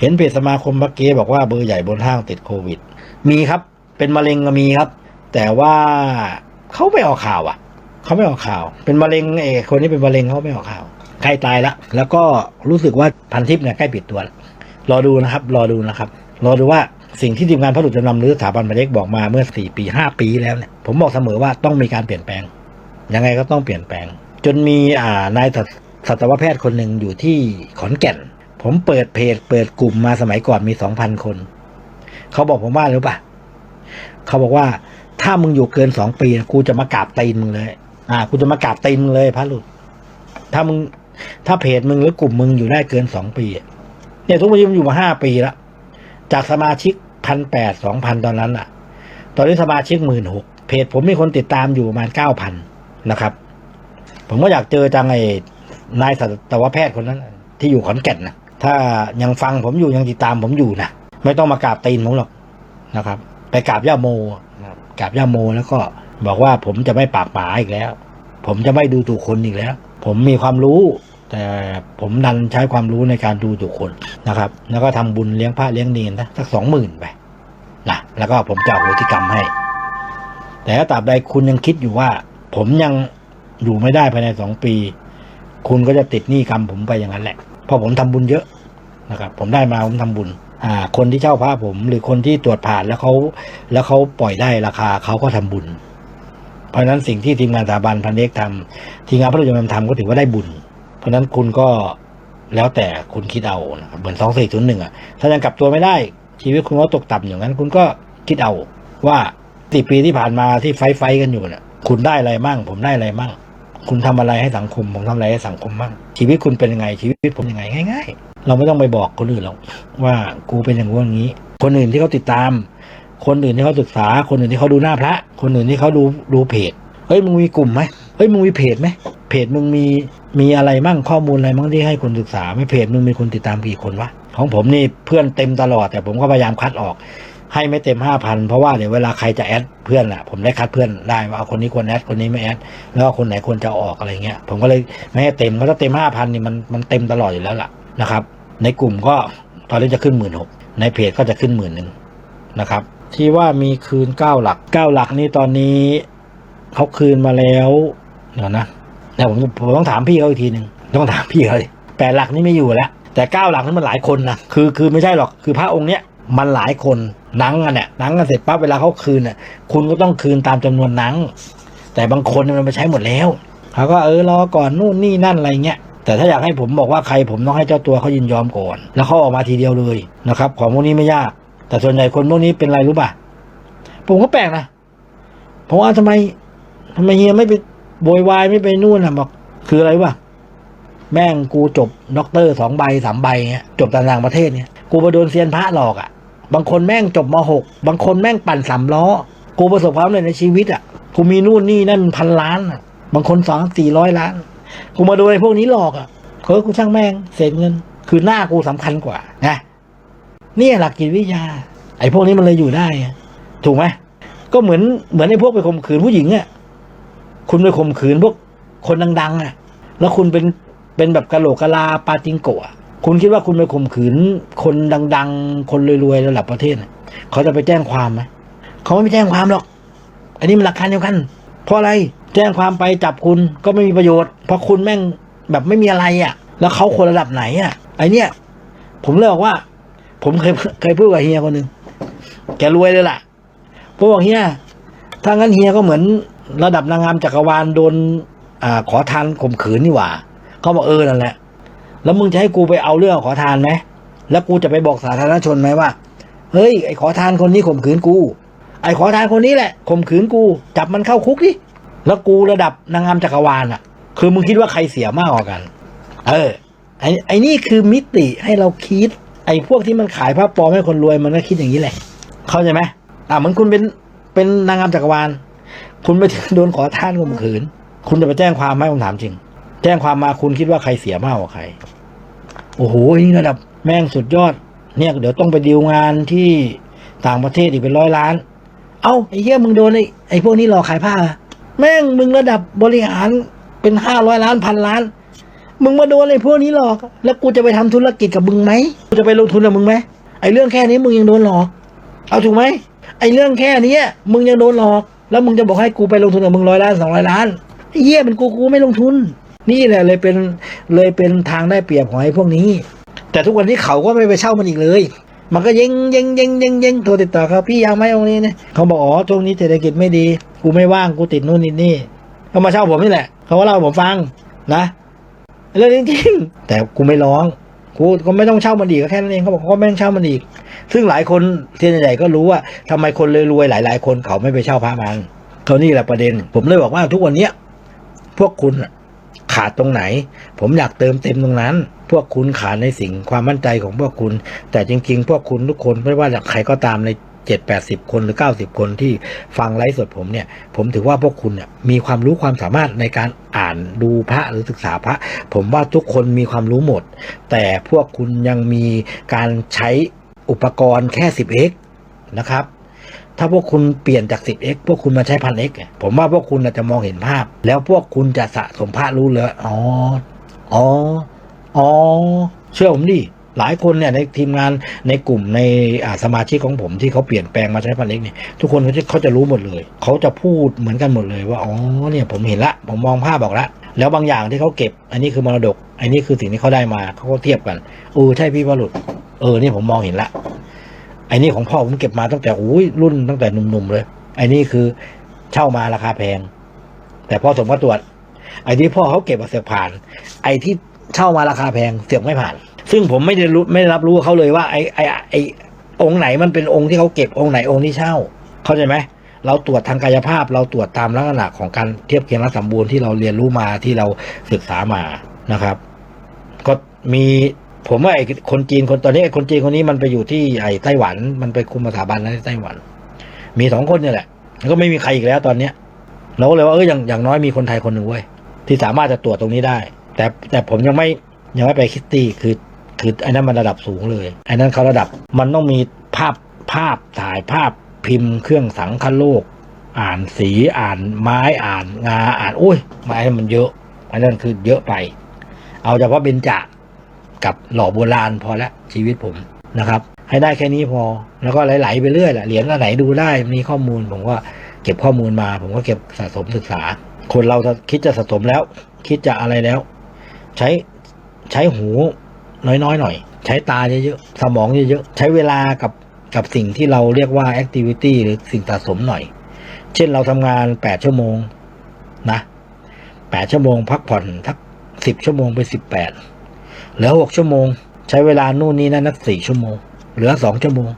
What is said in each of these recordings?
เห็นเพจสมาคมบักเก้บอกว่าเบอร์ใหญ่บนห้างติดโควิด มีครับ เป็นมะเร็งก็มีครับ แต่ว่าเขาไม่ออกข่าวอะเขาไม่ออกข่าว เป็นมะเร็งเอกคนที่เป็นมะเร็งเขาไม่ออกข่าวใกล้ตายแล้วแล้วก็รู้สึกว่าพันทิพย์เนี่ยใกล้ปิดตัวแล้วรอดูนะครับ รอดูนะครับ รอดูว่าสิ่งที่ทีมงานพระหลุดจำนำหรือสถาบันพันเล็กบอกมาเมื่อสี่ปีห้าปีแล้วเนี่ยผมบอกเสมอว่าต้องมีการเปลี่ยนแปลง ยังไงก็ต้องเปลี่ยนแปลง จนมีอ่านายสัตสัตวแพทย์คนหนึ่งอยู่ที่ขอนแก่น ผมเปิดเพจเปิดกลุ่มมาสมัยก่อนมีสองพันคน เขาบอกผมว่าหรือปะเขาบอกว่า ถ้ามึงอยู่เกินสองปีกูจะมากราบตีนมึงเลย อ่ากูจะมากราบตีนมึงเลยพระหลุด ถ้ามึง ถ้าเพจมึงหรือกลุ่มมึงอยู่ได้เกินสองปีเนี่ยทุกวันนี้มันอยู่มาห้าปีแล้วจากสมาชิกพันแปดสองพันตอนนั้นอะตอนนี้สมาชิกหมื่นหกเพจผมมีคนติดตามอยู่ประมาณเก้าพันนะครับ ผมก็อยากเจอจังไอ้นายสัตวแพทย์คนนั้น ที่อยู่ขอนแก่นนะ ถ้ายังฟังผมอยู่ยังติดตามผมอยู่นะไม่ต้องมากราบตีนผมหรอกนะครับ ไปกราบย่าโมนะครับกราบย่าโมแล้วก็บอกว่าผมจะไม่ปากหมาอีกแล้ว ผมจะไม่ดูถูกคนอีกแล้ว ผมมีความรู้ แต่ผมดันใช้ความรู้ในการดูถูกคนนะครับ แล้วก็ทำบุญเลี้ยงพระเลี้ยงเนรนะสักสองหมื่นไปนะแล้วก็ผมจะเอาโหติกรรมให้ แต่ถ้าตราบใดคุณยังคิดอยู่ว่า ผมยังอยู่ไม่ได้ภายในสองปี คุณก็จะติดหนี้กรรมผมไปอย่างนั้นแหละ เพราะผมทำบุญเยอะนะครับ ผมได้มาผมทำบุญ อ่า คนที่เช่าพระผม หรือคนที่ตรวจผ่านแล้วเขาแล้วเขาปล่อยได้ราคาเขาก็ทำบุญ เพราะฉะนั้นสิ่งที่ทีมงานสถาบันพันเอกทำทีมงานพระราชบัญทำก็ถือว่าได้บุญ เพราะฉะนั้นคุณก็แล้วแต่คุณคิดเอานะครับเหมือนสองสี่ศูนย์หนึ่งอะถ้ายังกลับตัวไม่ได้ ชีวิตคุณก็ตกต่ำอย่างนั้น คุณก็คิดเอาว่าสี่ปีที่ผ่านมาที่ไฟไฟกันอยู่เนี่ยคุณได้อะไรมั่ง ผมได้อะไรมั่ง คุณทำอะไรให้สังคมผมทำอะไรให้สังคมมั่งชีวิตคุณเป็นยังไงชีวิตผมยังไงง่าย ๆ เราไม่ต้องไปบอกคนอื่นหรอกว่ากูเป็นอย่างงู้นอย่างนี้ คนอื่นที่เขาติดตาม คนอื่นที่เขาศึกษา คนอื่นที่เขาดูหน้าพระ คนอื่นที่เขาดูดูเพจเฮ้ยมึงมีกลุ่มไหมเฮ้ยมึงมีเพจไหมเพจมึงมีมีอะไรมั่งข้อมูลอะไรมั่งที่ให้คนศึกษาไหม่เพจมึงมีคนติดตามกี่คนวะของผมนี่เพื่อนเต็มตลอดแต่ผมก็พยายามคัดออก ให้ไม่เต็มห้าพันเพราะว่าเดี๋ยวเวลาใครจะแอดเพื่อนอะผมได้คัดเพื่อนได้ว่าคนนี้ควรแอดคนนี้ไม่แอดแล้วคนไหนควรจะออกอะไรเงี้ย ผมก็เลยไม่ให้เต็มเพราะถ้าเต็มห้าพันนี่มันมันเต็มตลอดอยู่แล้วล่ะนะครับ ในกลุ่มก็ตอนนี้จะขึ้นหมื่นหกในเพจก็จะขึ้นหมื่นหนึ่งนะครับ ที่ว่ามีคืนเก้าหลักเก้าหลักนี่ตอนนี้เขาคืนมาแล้วเดี๋ยวนะแต่ผมผมต้องถามพี่เขาอีกทีหนึ่งต้องถามพี่เขาแปดหลักนี่ไม่อยู่แล้วแต่เก้าหลักนี่มันหลายคนนะคือคือไม่ใช่หรอกคือพระองค์เนี้ย มันหลายคนหนังกันเนี่ยหนังกันเสร็จปั๊บเวลาเขาคืนน่ะคุณก็ต้องคืนตามจำนวนหนัง แต่บางคนมันไปใช้หมดแล้วเขาก็เออรอก่อนนู่นนี่นั่นอะไรเงี้ยแต่ถ้าอยากให้ผมบอกว่าใครผมต้องให้เจ้าตัวเขายินยอมก่อน แล้วเขาออกมาทีเดียวเลยนะครับ ของพวกนี้ไม่ยาก แต่ส่วนใหญ่คนพวกนี้เป็นอะไรรู้ป่ะผมก็แปลกนะผมว่าทำไมทำไมเฮียไม่ไปโวยวายไม่ไปนู่นอะบอกคืออะไรวะแม่งกูจบด็อกเตอร์สองใบสามใบเงี้ยจบต่างประเทศเนี่ยกูไปโดนเซียนพระหลอกอะ บางคนแม่งจบมหกบางคนแม่งปั่นสามล้อ กูประสบความสำเร็จในชีวิตอะ กูมีนู่นนี่นั่นพันล้านอะ บางคนสองสี่ร้อยล้าน กูมาดนไอ้พวกนี้หลอกอะเฮ้ยกูช่างแม่งเศษเงิน คือหน้ากูสำคัญกว่านะนี่หลักจิตวิทยา ไอ้พวกนี้มันเลยอยู่ได้ ถูกไหมก็เหมือนเหมือนไอ้พวกไปข่มขืนผู้หญิงอะ คุณไปข่มขืนพวกคนดัง ๆ อะ แล้วคุณเป็นเป็นแบบกะโหลกกะลาปาจิงโกะ คุณคิดว่าคุณไปข่มขืน คนดัง ๆ คนรวยๆระดับประเทศเขาจะไปแจ้งความไหมเขาไม่ไปแจ้งความหรอก อันนี้มันหลักการเดียวกัน เพราะอะไรแจ้งความไปจับคุณก็ไม่มีประโยชน์ เพราะคุณแม่งแบบไม่มีอะไรอะ แล้วเขาคนระดับไหนอะไอเนี้ยผมเลยบอกว่า ผมเคยเคยพูดกับเฮียคนหนึ่งแกรวยเลยล่ะผมบอกเฮียถ้างั้นเฮียก็เหมือนระดับนางงามจักรวาลโดนอ่าขอทานข่มขืนนี่หว่าเขาบอกเออนั่นแหละ แล้วมึงจะให้กูไปเอาเรื่องขอทานไหมแล้วกูจะไปบอกสาธารณชนไหมว่าเฮ้ยไอ้ขอทานคนนี้ข่มขืนกู ไอ้ขอทานคนนี้แหละข่มขืนกู จับมันเข้าคุกดิแล้วกูระดับนางงามจักรวาลอะ คือมึงคิดว่าใครเสียมากกว่ากัน เออไอ้ไอ้นี่คือมิติให้เราคิด ไอ้พวกที่มันขายผ้าปลอมให้คนรวยมันก็คิดอย่างนี้แหละ เข้าใจไหมอ่าเหมือนคุณเป็นเป็นนางงามจักรวาล คุณไปถึงโดนขอทานข่มขืน คุณจะไปแจ้งความไหมผมถามจริง แจ้งความมาคุณคิดว่าใครเสียมากกว่าใคร โอ้โหนี่ระดับแม่งสุดยอด เนี่ยเดี๋ยวต้องไปดีลงานที่ต่างประเทศอีกเป็นร้อยล้าน เอ้าไอ้เหี้ยมึงโดนไอ้ไอ้พวกนี้หลอกขายผ้า แม่งมึงระดับบริหารเป็นห้าร้อยล้านพันล้าน มึงมาโดนไอ้พวกนี้หลอก แล้วกูจะไปทำธุรกิจกับมึงไหมกูจะไปลงทุนกับมึงไหมไอ้เรื่องแค่นี้มึงยังโดนหลอก เอาถูกไหมไอ้เรื่องแค่นี้มึงยังโดนหลอก แล้วมึงจะบอกให้กูไปลงทุนกับมึงร้อยล้านสองร้อยล้านไอ้เหี้ยเป็นกูกูไม่ลงทุน นี่แหละเลยเป็นเลยเป็นทางได้เปรียบของไอ้พวกนี้ แต่ทุกวันนี้เขาก็ไม่ไปเช่ามันอีกเลย มันก็เยังเยังเยังเยังเยังโทรติดต่อเขาพี่ยังไหมตรงนี้เนี่ยเขาบอกอ๋อช่วงนี้เศรษฐกิจไม่ดี กูไม่ว่างกูติดนู่นนี่นี่เขามาเช่าผมนี่แหละ เขาก็เล่าผมฟังนะเรื่องจริงแต่กูไม่ร้องกูก็ไม่ต้องเช่ามันอีกก็แค่นั้นเองเขาบอกเขาก็ไม่ต้องเช่ามันอีก ซึ่งหลายคนเทียนใหญ่ๆก็รู้ว่าทำไมคนรวยๆหลาย ๆ คนเขาไม่ไปเช่าพระมันเขานี่แหละประเด็น ผมเลยบอกว่าทุกวันเนี้ยพวกคุณน่ะ ขาดตรงไหน ผมอยากเติมเต็มตรงนั้น พวกคุณขาดในสิ่งความมั่นใจของพวกคุณ แต่จริง ๆ พวกคุณทุกคนไม่ว่าจะใครก็ตามในเจ็ดแปดสิบคนหรือเก้าสิบคนที่ฟังไลฟ์สดผมเนี่ย ผมถือว่าพวกคุณเนี่ยมีความรู้ความสามารถในการอ่านดูพระหรือศึกษาพระ ผมว่าทุกคนมีความรู้หมด แต่พวกคุณยังมีการใช้อุปกรณ์แค่ 10x นะครับ ถ้าพวกคุณเปลี่ยนจาก 10x พวกคุณมาใช้พัน x ผมว่าพวกคุณจะมองเห็นภาพ แล้วพวกคุณจะสะสมพระรู้เลยอ๋ออ๋ออ๋อเชื่อผมดิหลายคนเนี่ยในทีมงานในกลุ่มในสมาชิกของผมที่เขาเปลี่ยนแปลงมาใช้พันเล็กเนี่ยทุกคนเขาจะเขาจะรู้หมดเลย เขาจะพูดเหมือนกันหมดเลยว่าอ๋อเนี่ยผมเห็นละ ผมมองภาพบอกละ แล้วบางอย่างที่เขาเก็บ อันนี้คือมรดก อันนี้คือสิ่งที่เขาได้มาเขาก็เทียบกันเออใช่พี่วรุษเออเนี่ยผมมองเห็นละ ไอ้นี่ของพ่อผมเก็บมาตั้งแต่อุ้ยรุ่นตั้งแต่หนุ่มๆเลย ไอ้นี่คือเช่ามาราคาแพง แต่พอสมก็ตรวจ ไอ้ที่พ่อเขาเก็บมาเสียบผ่าน ไอ้ที่เช่ามาราคาแพงเสียบไม่ผ่าน ซึ่งผมไม่ได้รู้ไม่ได้รับรู้เขาเลยว่าไอ้ไอ้ไอ้องค์ไหนมันเป็นองค์ที่เขาเก็บองค์ไหนองค์ที่เช่า เข้าใจไหมเราตรวจทางกายภาพ เราตรวจตามลักษณะของการเทียบเคียงและสมบูรณ์ที่เราเรียนรู้มาที่เราศึกษามานะครับ ก็มี ผมว่าไอ้คนจีนคนตอนนี้ไอ้คนจีนคนนี้มันไปอยู่ที่ไอ้ไต้หวัน มันไปคุมสถาบันนั้นไต้หวัน มีสองคนเนี่ยแหละแล้วก็ไม่มีใครอีกแล้วตอนเนี้ยเราก็เลยว่าเอออย่างอย่างน้อยมีคนไทยคนหนึ่งเว้ยที่สามารถจะตรวจตรงนี้ได้ แต่แต่ผมยังไม่ยังไม่ไปคิดตี้คือคือไอ้นั้นมันระดับสูงเลยไอ้นั้นเขาระดับมันต้องมีภาพภาพถ่ายภาพพิมพ์เครื่องสังคโลก อ่านสีอ่านไม้อ่านงาอ่านโอ้ยไม้มันเยอะไอันนั้นคือเยอะไป เอาเฉพาะเบญจา กับหล่อโบราณพอละชีวิตผมนะครับ ให้ได้แค่นี้พอ แล้วก็ไหลๆไปเรื่อยแหละเหรียญก็ไหนดูได้มีข้อมูลผมก็เก็บข้อมูลมา ผมก็เก็บสะสมศึกษา คนเราคิดจะสะสมแล้ว คิดจะอะไรแล้ว ใช้ใช้หูน้อยๆหน่อย ใช้ตาเยอะๆสมองเยอะๆใช้เวลากับกับสิ่งที่เราเรียกว่าแอคทิวิตี้หรือสิ่งสะสมหน่อย เช่นเราทำงานแปดชั่วโมงนะแปดชั่วโมง พักผ่อนทักสิบชั่วโมงไปสิบแปด เหลือหกชั่วโมง ใช้เวลานู่นนี่นั่นนักสี่ชั่วโมง เหลือสองชั่วโมง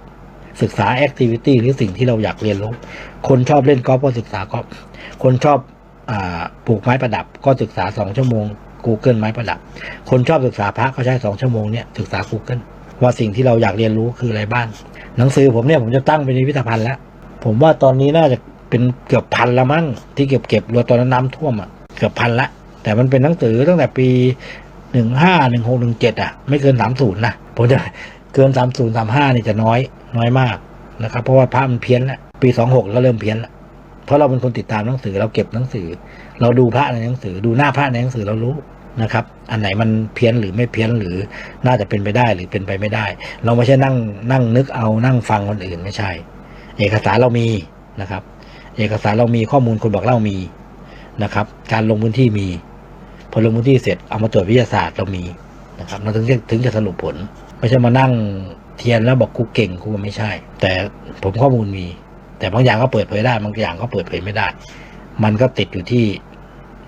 ศึกษาแอคทิวิตี้หรือสิ่งที่เราอยากเรียนรู้ คนชอบเล่นกอล์ฟก็ศึกษากอล์ฟคนชอบอปลูกไม้ประดับก็ศึกษาสองชั่วโมง Google ไม้ประดับ คนชอบศึกษาพระก็ใช้สองชั่วโมงเนี่ยศึกษา Google ว่าสิ่งที่เราอยากเรียนรู้คืออะไรบ้างหนังสือผมเนี่ยผมจะตั้งเป็นพิพิธภัณฑ์แล้ว ผมว่าตอนนี้น่าจะเป็นเกือบพันละมั้งที่เก็บเก็บรวมตอนนั้นน้ำท่วมอะเกือบพันละ แต่มันเป็นหนังสือตั้งแต่ปี หนึ่งห้าหนึ่งหกหนึ่งเจ็ดอะ ไม่เกินสามศูนย์นะผมจะเกินสามศูนย์สามห้านี่จะน้อยน้อยมากนะครับ เพราะว่าภาพมันเพี้ยนแล้วปีสองหกแล้วเริ่มเพี้ยนแล้วเพราะเราเป็นคนติดตามหนังสือเราเก็บหนังสือ เราดูพระในหนังสือ ดูหน้าพระในหนังสือเรารู้นะครับ อันไหนมันเพี้ยนหรือไม่เพี้ยนหรือน่าจะเป็นไปได้หรือเป็นไปไม่ได้ เราไม่ใช่นั่งนั่งนึกเอานั่งฟังคนอื่นไม่ใช่ เอกสารเรามีนะครับ เอกสารเรามีข้อมูลคนบอกเล่ามีนะครับ การลงพื้นที่มี พอลงพื้นที่เสร็จเอามาตรวจวิทยาศาสตร์เรามีนะครับเราถึงจะถึงจะสรุปผล ไม่ใช่มานั่งเทียนแล้วบอกกูเก่งกูไม่ใช่ แต่ผมข้อมูลมี แต่บางอย่างก็เปิดเผยได้บางอย่างก็เปิดเผยไม่ได้ มันก็ติดอยู่ที่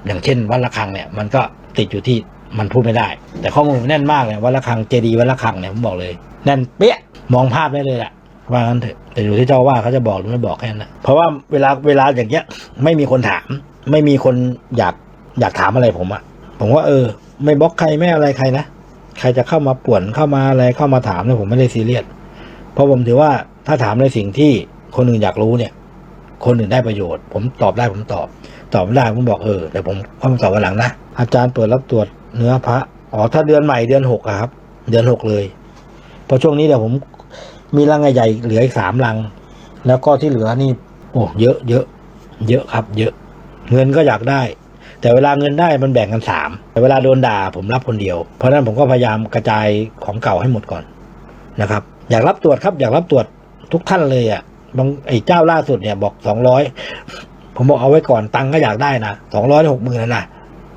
อย่างเช่นวัดระฆังเนี่ย มันก็ติดอยู่ที่มันพูดไม่ได้ แต่ข้อมูลแน่นมากเลยวัดระฆังเจดีย์วัดระฆังเนี่ยผมบอกเลยแน่นเปี้ยมองภาพได้เลยแหละว่างั้นเถอะแต่อยู่ที่เจ้าว่าเขาจะบอกหรือไม่บอกแค่นั้นเพราะว่าเวลาเวลาอย่างเงี้ย ไม่มีคนถาม ไม่มีคนอยากอยากถามอะไรผมอะ ผมว่าเออ ไม่บล็อกใครไม่อะไรใครนะใครจะเข้ามาป่วนเข้ามาอะไรเข้ามาถามเนี่ยผมไม่ได้ซีเรียสเพราะผมถือว่าถ้าถามในสิ่งที่คนอื่นอยากรู้เนี่ย คนอื่นได้ประโยชน์ ผมตอบได้ผมตอบ ตอบไม่ได้ผมบอกเออแต่ผมค่อยมาตอบวันหลังนะอาจารย์เปิดรับตรวจเนื้อพระอ๋อถ้าเดือนใหม่เดือนหกครับ เดือนหกเลยเพราะช่วงนี้เดี๋ยวผมมีรังใหญ่ๆเหลืออีกสามรัง แล้วก็ที่เหลือนี่โอ้เยอะเยอะ เยอะครับ เยอะ เงินก็อยากได้ แต่เวลาเงินได้มันแบ่งกันสามแต่เวลาโดนด่าผมรับคนเดียว เพราะนั้นผมก็พยายามกระจายของเก่าให้หมดก่อนนะครับ อยากรับตรวจครับ อยากรับตรวจทุกท่านเลยอะบางไอ้เจ้าล่าสุดเนี่ยบอกสองร้อยผมบอกเอาไว้ก่อนตังค์ก็อยากได้นะสองร้อยหกหมื่นนะ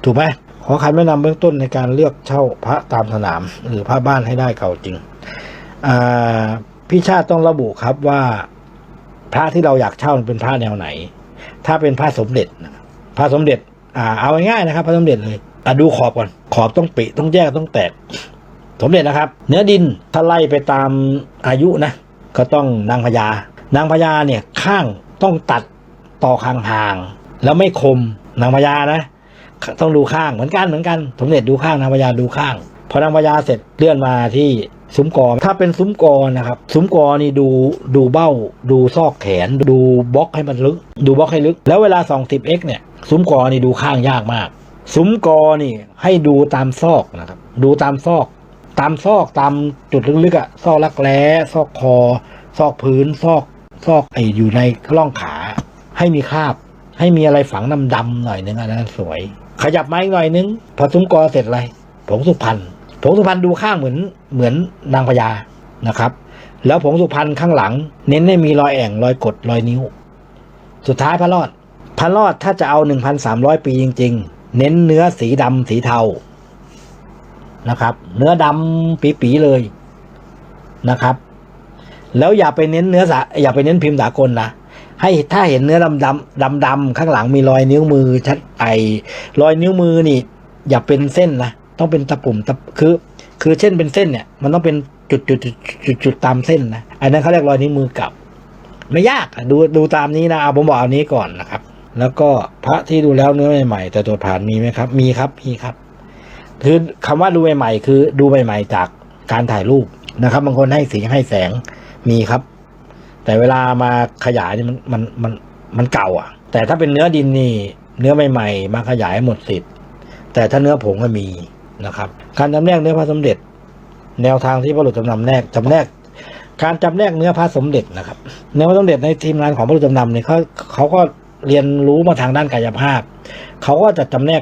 ถูกไหมขอคำแนะนำเบื้องต้นในการเลือกเช่าพระตามสนาม หรือพระบ้านให้ได้เก่าจริงอ่าพี่ชาติต้องระบุครับว่าพระที่เราอยากเช่าเป็นพระแนวไหน ถ้าเป็นพระสมเด็จพระสมเด็จ อ่าเอาง่ายๆนะครับพระสมเด็จเลยอะดูขอบก่อน ขอบต้องปิต้องแยกต้องแตก สมเด็จนะครับ เนื้อดินถ้าไล่ไปตามอายุนะ ก็ต้องนางพญานางพญาเนี่ยข้างต้องตัดต่อข้างห่าง แล้วไม่คมนางพญานะ ต้องดูข้างเหมือนกันเหมือนกัน สมเด็จดูข้างนางพญาดูข้างพอนางพญาเสร็จเลื่อนมาที่ ซุ้มกอถ้าเป็นซุ้มกอนะครับ ซุ้มกอนี่ดูดูเบ้า ดูซอกแขน ดูบล็อกให้มันลึก ดูบล็อกให้ลึก แล้วเวลาส่อง 10x เนี่ย ซุ้มกอนี่ดูข้างยากมาก ซุ้มกอนี่ให้ดูตามซอกนะครับ ดูตามซอก ตามซอกตามจุดลึกๆอะซอกรักแร้ซอกคอ ซอกพื้นซอกซอกไออยู่ในร่องขา ให้มีคราบ ให้มีอะไรฝังดำๆหน่อยนึงอันนั้นสวย ขยับมาอีกหน่อยนึง พอซุ้มกอเสร็จอะไรผงสุพรรณ ผงสุพรรณดูข้างเหมือนเหมือนนางพญานะครับ แล้วผงสุพรรณข้างหลัง เน้นให้มีรอยแอ่งรอยกดรอยนิ้ว สุดท้ายพระรอดพระรอดถ้าจะเอาหนึ่งพันสามร้อยปีจริง ๆ เน้นเนื้อสีดำสีเทานะครับ เนื้อดำปีๆเลยนะครับ แล้วอย่าไปเน้นเนื้อสาอย่าไปเน้นพิมพ์สากลนะให้ถ้าเห็นเนื้อดำดำดำดำข้างหลังมีรอยนิ้วมือชัดไอรอยนิ้วมือนี่ อย่าเป็นเส้นนะ ต้องเป็นตะปุ่มตะคือ คือเช่นเป็นเส้นเนี่ย มันต้องเป็นจุดจุดจุดจุดจุดตามเส้นนะอันนั้นเขาเรียกรอยนิ้วมือเก่าไม่ยากดูดูตามนี้นะเอาผมบอกเอานี้ก่อนนะครับ แล้วก็พระที่ดูแล้วเนื้อใหม่ๆแต่ตัวจผ่านมีไหมครับ มีครับมีครับ คือคำว่าดูใหม่ๆคือดูใหม่ๆจากการถ่ายรูปนะครับบางคนให้สีให้แสงมีครับ แต่เวลามาขยายนี่มันมันมันมันเก่า อะ แต่ถ้าเป็นเนื้อดินนี่เนื้อใหม่ ๆ มาขยายหมดสิทธิ์แต่ถ้าเนื้อผงก็มี นะครับ การจำแนกเนื้อพระสมเด็จ แนวทางที่พระหลุดจำนำแนกจำแนก การจำแนกเนื้อพระสมเด็จนะครับ เนื้อพระสมเด็จในทีมงานของพระหลุดจำนำเนี่ยเขาเขาก็เรียนรู้มาทางด้านกายภาพ เขาก็จะจำแนก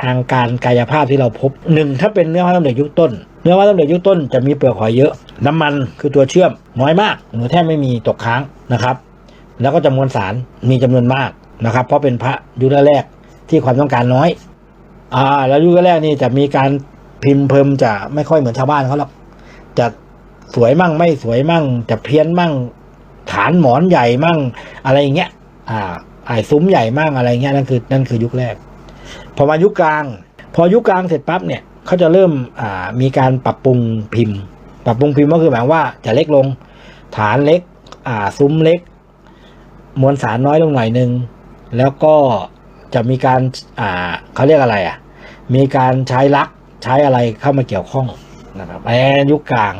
ทางการกายภาพที่เราพบหนึ่งถ้าเป็นเนื้อพระสมเด็จยุคต้น เนื้อพระสมเด็จยุคต้นจะมีเปลือกหอยเยอะ น้ำมันคือตัวเชื่อมน้อยมากหรือแทบไม่มีตกค้างนะครับ แล้วก็จำนวนสารมีจำนวนมากนะครับ เพราะเป็นพระยุคแรกที่ความต้องการน้อย อ่า แล้วยุคแรกนี่จะมีการพิมพ์เพิ่มจะไม่ค่อยเหมือนชาวบ้านเขาหรอกจะสวยมั่งไม่สวยมั่ง จะเพี้ยนมั่ง ฐานหมอนใหญ่มั่ง อะไรอย่างเงี้ย อ่าไอ้ซุ้มใหญ่มั่งอะไรเงี้ยนั่นคือนั่นคือยุคแรก พอมายุคกลาง พอยุคกลางเสร็จปั๊บเนี่ยเขาจะเริ่มอ่ามีการปรับปรุงพิมพ์ ปรับปรุงพิมพ์ก็คือหมายว่าจะเล็กลง ฐานเล็ก อ่าซุ้มเล็ก มวลสารน้อยลงหน่อยนึงแล้วก็จะมีการอ่าเขาเรียกอะไรอะ มีการใช้ลักใช้อะไรเข้ามาเกี่ยวข้องนะครับไอ้ยุคกลาง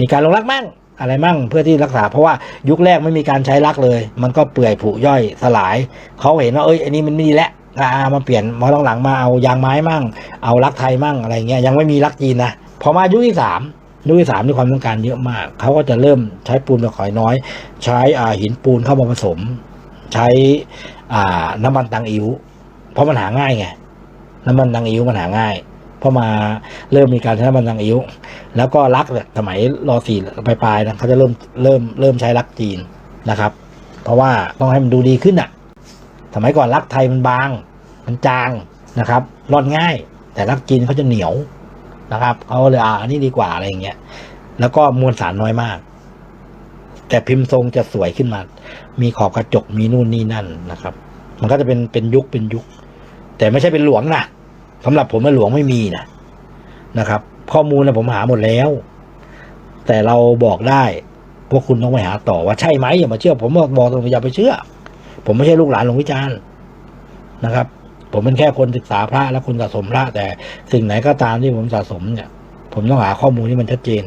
มีการลงลักมั่งอะไรมั่งเพื่อที่รักษา เพราะว่ายุคแรกไม่มีการใช้ลักเลย มันก็เปื่อยผุย่อยสลาย เขาเห็นว่าเอ้ยอันนี้มันไม่ดีแล้วอ่ามาเปลี่ยนมาหลังๆมาเอายางไม้มั่ง เอาลักไทยมั่งอะไรเงี้ยยังไม่มีลักจีนนะพอมายุคที่สามยุคที่สามมีความต้องการเยอะมาก เขาก็จะเริ่มใช้ปูนตะขอยน้อย ใช้อ่าหินปูนเข้ามาผสม ใช้อ่าน้ำมันตังอิ๋วเพราะมันหาง่ายไง น้ำมันตังอิ๋วมันหาง่ายเพราะมาเริ่มมีการใช้น้ำมันตังอิ๋วแล้วก็ลักเนี่ยสมัยรอสี่ปลายๆนะเขาจะเริ่มเริ่มเริ่มใช้ลักจีนนะครับ เพราะว่าต้องให้มันดูดีขึ้นอะ สมัยก่อนลักไทยมันบาง มันจางนะครับร่อนง่าย แต่ลักจีนเขาจะเหนียวนะครับเขาเลยอ่าอันนี้ดีกว่าอะไรอย่างเงี้ยแล้วก็มวลสารน้อยมาก แต่พิมพ์ทรงจะสวยขึ้นมา มีขอบกระจกมีนู่นนี่นั่นนะครับ มันก็จะเป็นเป็นยุคเป็นยุค แต่ไม่ใช่เป็นหลวงนะ สำหรับผมหลวงไม่มีนะนะครับ ข้อมูลนะผมหาหมดแล้ว แต่เราบอกได้ พวกคุณต้องไปหาต่อว่าใช่ไหมอย่ามาเชื่อ ผมบอกบอกตรงอย่าไปเชื่อ ผมไม่ใช่ลูกหลานหลวงวิจารณ์นะครับ ผมเป็นแค่คนศึกษาพระและคนสะสมพระ แต่สิ่งไหนก็ตามที่ผมสะสมเนี่ย ผมต้องหาข้อมูลที่มันชัดเจน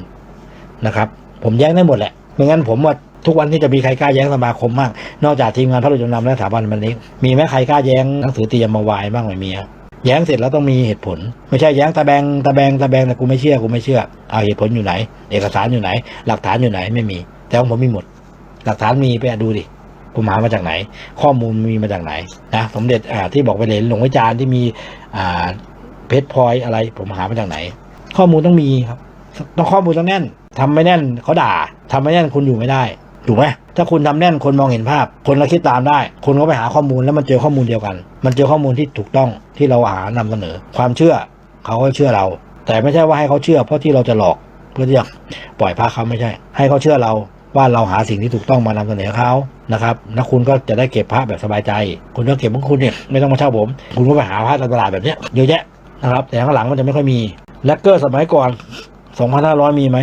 นะครับ ผมแย้งได้หมดแหละไม่งั้นผมว่าทุกวันที่จะมีใครกล้าแย้งสมาคมบ้างนอกจากทีมงานพระรุจนำและสถาบันมันนี้ มีไหมใครกล้าแย้งหนังสือเตรียมมาวายบ้างไหมมีอะ แย้งเสร็จแล้วต้องมีเหตุผล ไม่ใช่แย้งตะแบงตะแบงตะแบงแต่กูไม่เชื่อกูไม่เชื่อเอาเหตุผลอยู่ไหน เอกสารอยู่ไหน หลักฐานอยู่ไหนไม่มี แต่ของผมมีหมด หลักฐานมีไปดูดิคุณหามาจากไหน ข้อมูลมีมาจากไหนนะสมเด็จอ่าที่บอกไปเหรียหลวงวิจารณ์ที่มีอ่าเพชรพลอยอะไร ผมหามาจากไหน ข้อมูลต้องมีครับ ต้องข้อมูลต้องแน่นทำไม่แน่นเขาด่าทำไม่แน่นคุณอยู่ไม่ได้ ถูกไหมถ้าคุณทำแน่นคนมองเห็นภาพ คนก็คิดตามได้ คนก็ไปหาข้อมูลแล้วมันเจอข้อมูลเดียวกัน มันเจอข้อมูลที่ถูกต้องที่เราหานำเสนอ ความเชื่อเขาก็เชื่อเรา แต่ไม่ใช่ว่าให้เขาเชื่อเพราะที่เราจะหลอกเพื่อที่จะปล่อยพระเขาไม่ใช่ ให้เขาเชื่อเราว่าเราหาสิ่งที่ถูกต้องมานำเสนอเขานะครับแล้วคุณก็จะได้เก็บพระแบบสบายใจ คุณก็เก็บของคุณเนี่ยไม่ต้องมาเช่าผม คุณก็ไปหาพระตามตลาดแบบเนี้ยเยอะแยะนะครับ แต่ข้างหลังมันจะไม่ค่อยมีแลกเกอร์สมัยก่อน 2,500 มีไหม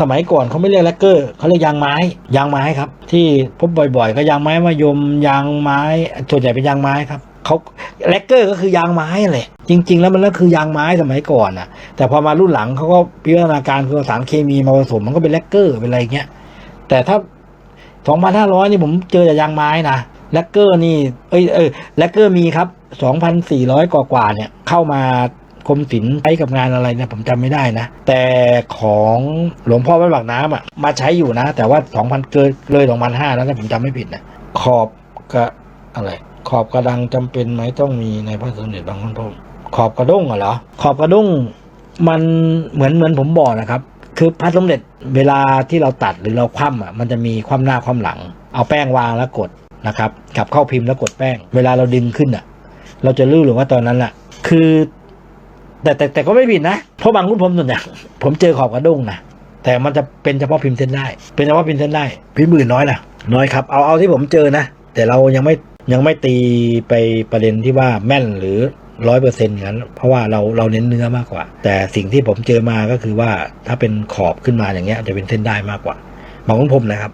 สมัยก่อนเขาไม่เรียกแลกเกอร์เขาเรียกยางไม้ยางไม้ครับ ที่พบบ่อย ๆ ก็ยางไม้มายมยางไม้ส่วนใหญ่เป็นยางไม้ครับเขาแลกเกอร์ก็คือยางไม้แหละ จริง ๆ แล้วมันก็คือยางไม้สมัยก่อนน่ะ แต่พอมารุ่นหลังเขาก็พิวัฒนาการคือสารเคมีมาผสมมันก็เป็นแลกเกอร์เป็นอะไรเงี้ยแต่ถ้า2,500นี่ผมเจอแต่ยางไม้นะแลกเกอร์นี่เอ้ยเอ้ยแลกเกอร์มีครับ2,400กว่ากว่าเนี่ยเข้ามา กรมศิลป์ใช้กับงานอะไรเนี่ยผมจำไม่ได้นะ แต่ของหลวงพ่อวัดปากน้ำอะมาใช้อยู่นะ แต่ว่า 2,000 เกินเลย2,500แล้วถ้าผมจำไม่ผิดนะขอบกระอะไร ขอบกระดังจำเป็นไหมต้องมีในพระสมเด็จบางคนพรมขอบกระด้งเหรอ ขอบกระด้งมันเหมือนเหมือนผมบอกนะครับ คือพระสมเด็จเวลาที่เราตัดหรือเราคว่ำอะมันจะมีคว่ำหน้าคว่ำหลัง เอาแป้งวางแล้วกดนะครับกลับเข้าพิมพ์แล้วกดแป้ง เวลาเราดึงขึ้นอะ เราจะรู้หรือว่าตอนนั้นอะ คือ แต่แต่แต่ก็ไม่ผิดนะ เพราะบางรุ่นผมส่วนใหญ่ผมเจอขอบกระด้งนะแต่มันจะเป็นเฉพาะพิมพ์เส้นได้ เป็นเฉพาะพิมพ์เส้นได้ พิมพ์อื่นน้อยนะน้อยครับเอาเอาที่ผมเจอนะ แต่เรายังไม่ยังไม่ตีไปประเด็นที่ว่าแม่นหรือร้อยเปอร์เซ็นต์อย่างนั้น เพราะว่าเราเราเน้นเนื้อมากกว่า แต่สิ่งที่ผมเจอมาก็คือว่าถ้าเป็นขอบขึ้นมาอย่างเงี้ยจะเป็นเส้นได้มากกว่าบางรุ่นผมนะครับ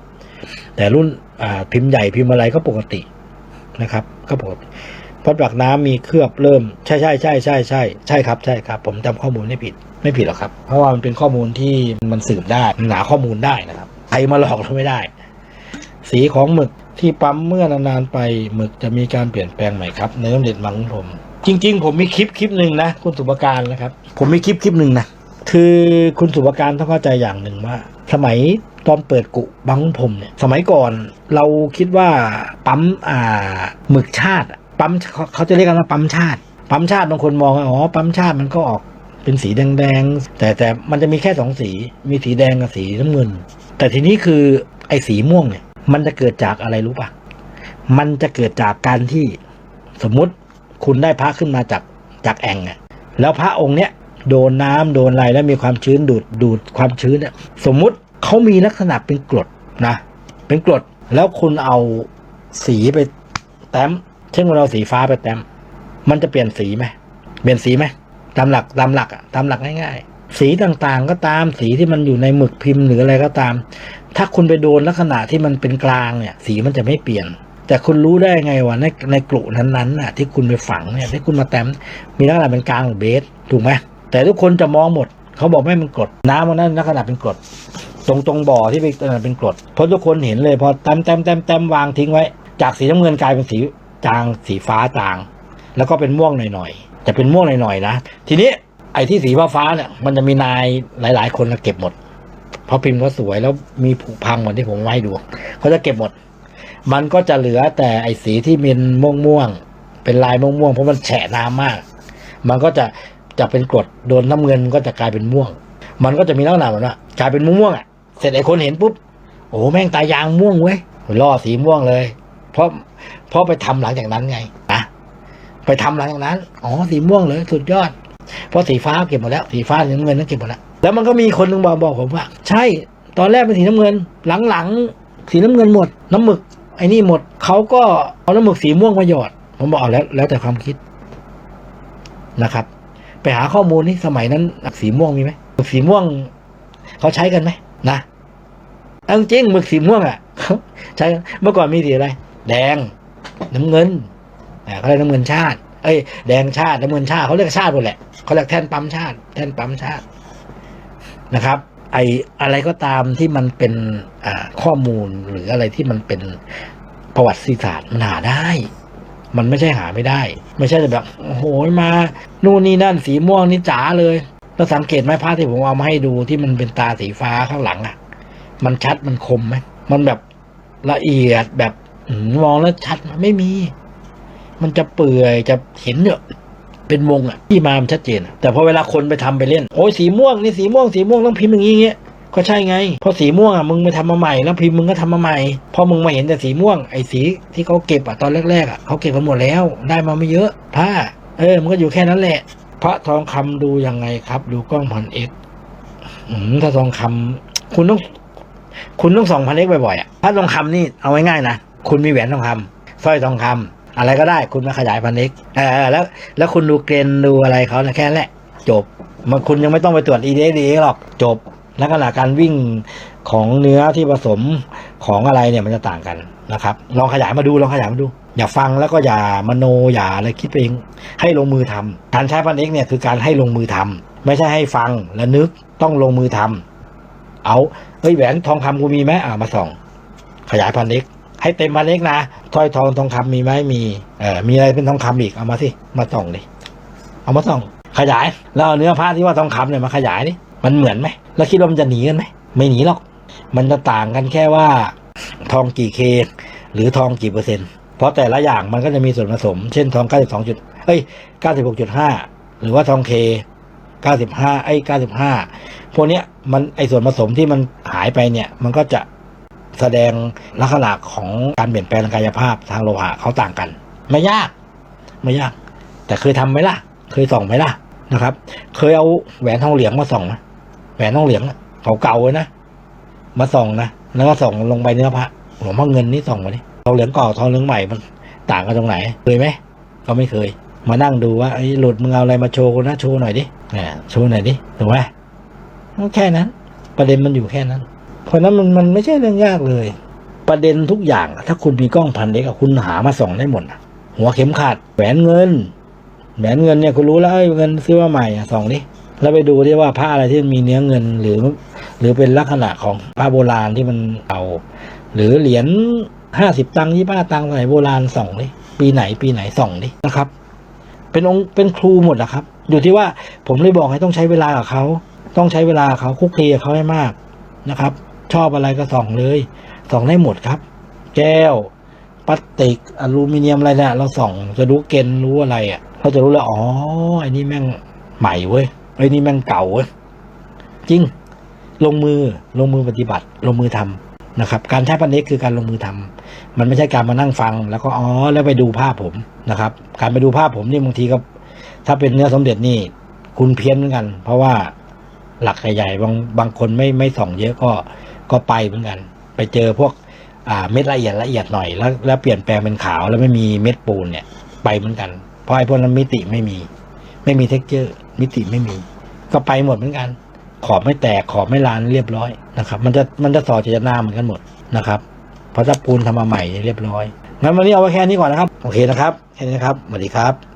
แต่รุ่นอ่าพิมพ์ใหญ่พิมพ์อะไรก็ปกตินะครับ ก็ปกติ พอดักน้ำมีเคลือบเริ่มใช่ใช่ใช่ใช่ใช่ใช่ครับใช่ครับ ผมจำข้อมูลไม่ผิดไม่ผิดหรอกครับ เพราะว่ามันเป็นข้อมูลที่มันสืบได้มันหาข้อมูลได้นะครับใครมาหลอกเราไม่ได้ สีของหมึกที่ปั๊มเมื่อนานๆไปหมึกจะมีการเปลี่ยนแปลงใหม่ครับในน้ำเด็ดมังผมจริง ๆ ผมมีคลิปคลิปหนึ่งนะคุณสุภการนะครับ ผมมีคลิปคลิปหนึ่งนะคือคุณสุภการต้องเข้าใจอย่างหนึ่งว่า สมัยตอนเปิดกุบางขุนพรหมเนี่ย สมัยก่อนเราคิดว่าปั๊มอ่าหมึกชาติอะ ปั๊มเขาจะเรียกกันว่าปั๊มชาติ ปั๊มชาติบางคนมองว่าอ๋อปั๊มชาติมันก็ออกเป็นสีแดงๆแต่แต่มันจะมีแค่สองสีมีสีแดงกับสีน้ำเงิน แต่ทีนี้คือไอ้สีม่วงเนี่ย มันจะเกิดจากอะไรรู้ปะมันจะเกิดจากการที่สมมุติคุณได้พระขึ้นมาจากจากแอ่งอะแล้วพระองค์เนี้ยโดนน้ำโดนอะไรแล้วมีความชื้นดูดดูดความชื้นเนี่ยสมมุติเขามีลักษณะเป็นกรดนะ เป็นกรดแล้วคุณเอาสีไปแต้ม เช่นเราสีฟ้าไปแต้มมันจะเปลี่ยนสีไหมเปลี่ยนสีไหมตามหลักตามหลักอะตามหลักง่าย ๆ สีต่างๆก็ตามสีที่มันอยู่ในหมึกพิมพ์หรืออะไรก็ตาม ถ้าคุณไปโดนลักษณะที่มันเป็นกลางเนี่ย สีมันจะไม่เปลี่ยน แต่คุณรู้ได้ไงว่าในในกลุ่นั้นๆน่ะ ที่คุณไปฝังเนี่ยที่คุณมาแต้มมีลักษณะเป็นกลางหรือเบสถูกไหมแต่ทุกคนจะมองหมดเขาบอกไม่เป็นกรดน้ำมันนั้นลักษณะเป็นกรดตรงตรงบ่อที่เป็นลักษณะเป็นกรดเพราะทุกคนเห็นเลยพอแต้มแต้มแต้มแต้มวางทิ้งไว้ จากสีน้ำเงินกลายเป็นสี จางสีฟ้าจาง แล้วก็เป็นม่วงหน่อยๆจะเป็นม่วงหน่อยๆนะ ทีนี้ไอ้ที่สีฟ้าฟ้าเนี่ยมันจะมีนายหลาย ๆ คนเก็บหมด เพราะพิมพ์เขาสวยแล้วมีผุพังเหมือนที่ผมไว้ดูเขาจะเก็บหมด มันก็จะเหลือแต่ไอ้สีที่เป็นม่วงม่วงๆเป็นลายม่วงม่วงๆเพราะมันแฉะน้ำมาก มันก็จะจะเป็นกรดโดนน้ำเงินก็จะกลายเป็นม่วง มันก็จะมีลักษณะแบบว่ากลายเป็นม่วงๆอะเสร็จไอ้คนเห็นปุ๊บโอ้แม่งตายางม่วงเว้ยล่อสีม่วงเลย เพราะเพราะไปทำหลังจากนั้นไงนะไปทำหลังจากนั้นอ๋อสีม่วงเลยสุดยอด เพราะสีฟ้าเก็บหมดแล้วสีฟ้าสีน้ำเงินนั่นเก็บหมดแล้วแล้วมันก็มีคนหนึงบอกบอกผมว่า ใช่ตอนแรกเป็นสีน้ำเงิน หลังๆสีน้ำเงินหมด น้ำหมึกไอ้นี่หมดเขาก็เอาน้ำหมึกสีม่วงมาหยอดผมบอกเอาแล้ว แล้วแต่ความคิดนะครับ ไปหาข้อมูลนี่สมัยนั้นสีม่วงมีไหมหมึกสีม่วงเขาใช้กันไหมนะเอาจริงหมึกสีม่วงอะใช้เมื่อก่อนมีสีอะไร แดงน้ำเงินอ่าเขาเรียกน้ำเงินชาติ เอ้ยแดงชาติน้ำเงินชาติเขาเรียกชาติหมดแหละเขาเรียกแท่นปั๊มชาติ แท่นปั๊มชาตินะครับ ไออะไรก็ตามที่มันเป็นอ่าข้อมูลหรืออะไรที่มันเป็นประวัติศาสตร์มันหาได้ มันไม่ใช่หาไม่ได้ ไม่ใช่จะแบบโอ้โหมานู่นนี่นั่นสีม่วงนี่จ๋าเลยแล้วสังเกตไหมภาพที่ผมเอามาให้ดูที่มันเป็นตาสีฟ้าข้างหลังอะ มันชัดมันคมไหมมันแบบละเอียดแบบ มองแล้วชัดไมไม่มี มันจะเปื่อยจะเห็นเนี่ยเป็นวงอะที่มามันชัดเจนแต่พอเวลาคนไปทำไปเล่น โอ้ยสีม่วงนี่สีม่วงสีม่วงต้องพิมพ์อย่างนี้เงี้ยก็ใช่ไงเพราะสีม่วงอะมึงไปทำมาใหม่แล้วพิมพ์มึงก็ทำมาใหม่ พอมึงมาเห็นแต่สีม่วงไอ้สีที่เขาเก็บอะตอนแรกๆอะเขาเก็บกันหมดแล้ว ได้มาไม่เยอะผ้า เออมันก็อยู่แค่นั้นแหละ พระทองคำดูยังไงครับ ดูกล้องพันเอ็กถ้าทองคำคุณต้อง คุณต้องส่องพันเอ็กบ่อยๆอะถ้าทองคำนี่เอาไว้ง่ายนะ คุณมีแหวนทองคำสร้อยทองคำอะไรก็ได้คุณมาขยายพันเอ็กเออแล้ว แล้วคุณดูเกรนดูอะไรเขานะแค่นั้นแหละ จบ มันคุณยังไม่ต้องไปตรวจ e d d หรอกจบลักษณะการวิ่งของเนื้อที่ผสมของอะไรเนี่ยมันจะต่างกันนะครับ ลองขยายมาดูลองขยายมาดู อย่าฟังแล้วก็อย่ามโนอย่าอะไรคิดไปเองให้ลงมือทำการใช้พันเอกเนี่ยคือการให้ลงมือทำไม่ใช่ให้ฟังและนึกต้องลงมือทำเอาเฮ้ยแหวนทองคำกูมีไหมอ่ามาส่อง ขยายพันเอก ให้เต็มพันเอ็กนะสร้อยทองทองคำมีไหมมีเออมีอะไรเป็นทองคำอีกเอามาสิมาส่องดิเอามาส่อง ขยายแล้วเอาเนื้อผ้าที่ว่าทองคำเนี่ยมาขยายนี่มันเหมือนไหมแล้วคิดว่ามันจะหนีกันไหมไม่หนีหรอก มันจะต่างกันแค่ว่า ทองกี่เคหรือทองกี่เปอร์เซ็นต์เพราะแต่ละอย่างมันก็จะมีส่วนผสม เช่นทอง 92จุดเอ้ย96.5 หรือว่าทองเค 95ไอ้95พวกเนี้ยมันไอ้ส่วนผสมที่มันหายไปเนี่ย มันก็จะ แสดงลักษณะของการเปลี่ยนแปลงกายภาพทางโลหะเขาต่างกัน ไม่ยาก ไม่ยาก แต่เคยทำไหมล่ะ เคยส่องไหมล่ะนะครับ เคยเอาแหวนทองเหลืองมาส่องไหมแหวนทองเหลืองอะเก่าๆเลยนะมาส่องนะแล้วก็ส่องลงไปเนื้อพระหลวงพ่อเงินนี่ส่องมาดิทองเหลืองเก่าทองเหลืองใหม่มันต่างกันตรงไหนเคยไหมก็ไม่เคย มานั่งดูว่าไอ้หลุดมึงเอาอะไรมาโชว์นะโชว์หน่อยดิโชว์หน่อยดิถูกไหมแค่นั้น ประเด็นมันอยู่แค่นั้น เพราะนั้นมันมันไม่ใช่เรื่องยากเลย ประเด็นทุกอย่าง ถ้าคุณมีกล้องพันเล็กอะคุณหามาส่องได้หมดหัวเข็มขัดแหวนเงินแหวนเงินเนี่ยคุณรู้แล้วเอ้ยเงินซื้อมาใหม่อะส่องดิแล้วไปดูดิว่าผ้าอะไรที่มันมีเนื้อเงินหรือ หรือเป็นลักษณะของผ้าโบราณที่มันเอาหรือเหรียญห้าสิบตังค์ยี่ห้าตังค์สมัยโบราณส่องดิปีไหนปีไหนส่องดินะครับ เป็นองค์เป็นครูหมดอะครับ อยู่ที่ว่าผมเลยบอกให้ต้องใช้เวลากับเขาต้องใช้เวลาเขาคุกคีกับเขาให้มากนะครับ ชอบอะไรก็ส่องเลยส่องได้หมดครับ แก้วพลาสติกอลูมิเนียมอะไรเนี่ยเราส่องจะรู้เกณฑ์รู้อะไรอะ่ะเราจะรู้แล้วอ๋อไอ้นี่แม่งใหม่เว้ยไอ้นี่แม่งเก่าเว้ยจริง ลงมือลงมือปฏิบัติ ลงมือทำนะครับ การใช้พันเล็กคือการลงมือทำมันไม่ใช่การมานั่งฟัง แล้วก็อ๋อแล้วไปดูภาพผมนะครับ การไปดูภาพผมนี่บางทีก็ถ้าเป็นเนื้อสมเด็จนี่ คุณเพี้ยนเหมือนกัน เพราะว่าหลักใหญ่ๆบางบางคนไม่ไม่ส่องเยอะก็ ก็ไปเหมือนกัน ไปเจอพวกอ่าเม็ดละเอียดละเอียดหน่อยแล้วแล้วเปลี่ยนแปลงเป็นขาวแล้วไม่มีเม็ดปูนเนี่ยไปเหมือนกัน เพราะไอ้พวกนั้นมิติไม่มี ไม่มีเท็กเจอร์ มิติไม่มี ก็ไปหมดเหมือนกัน ขอบไม่แตกขอบไม่ลานเรียบร้อยนะครับ มันจะมันจะสอดเจตนาเหมือนกันหมดนะครับเพราะถ้าปูนทำมาใหม่เรียบร้อยงั้นวันนี้เอาไว้แค่นี้ก่อนนะครับ โอเคนะครับแค่นี้นะครับสวัสดีครับ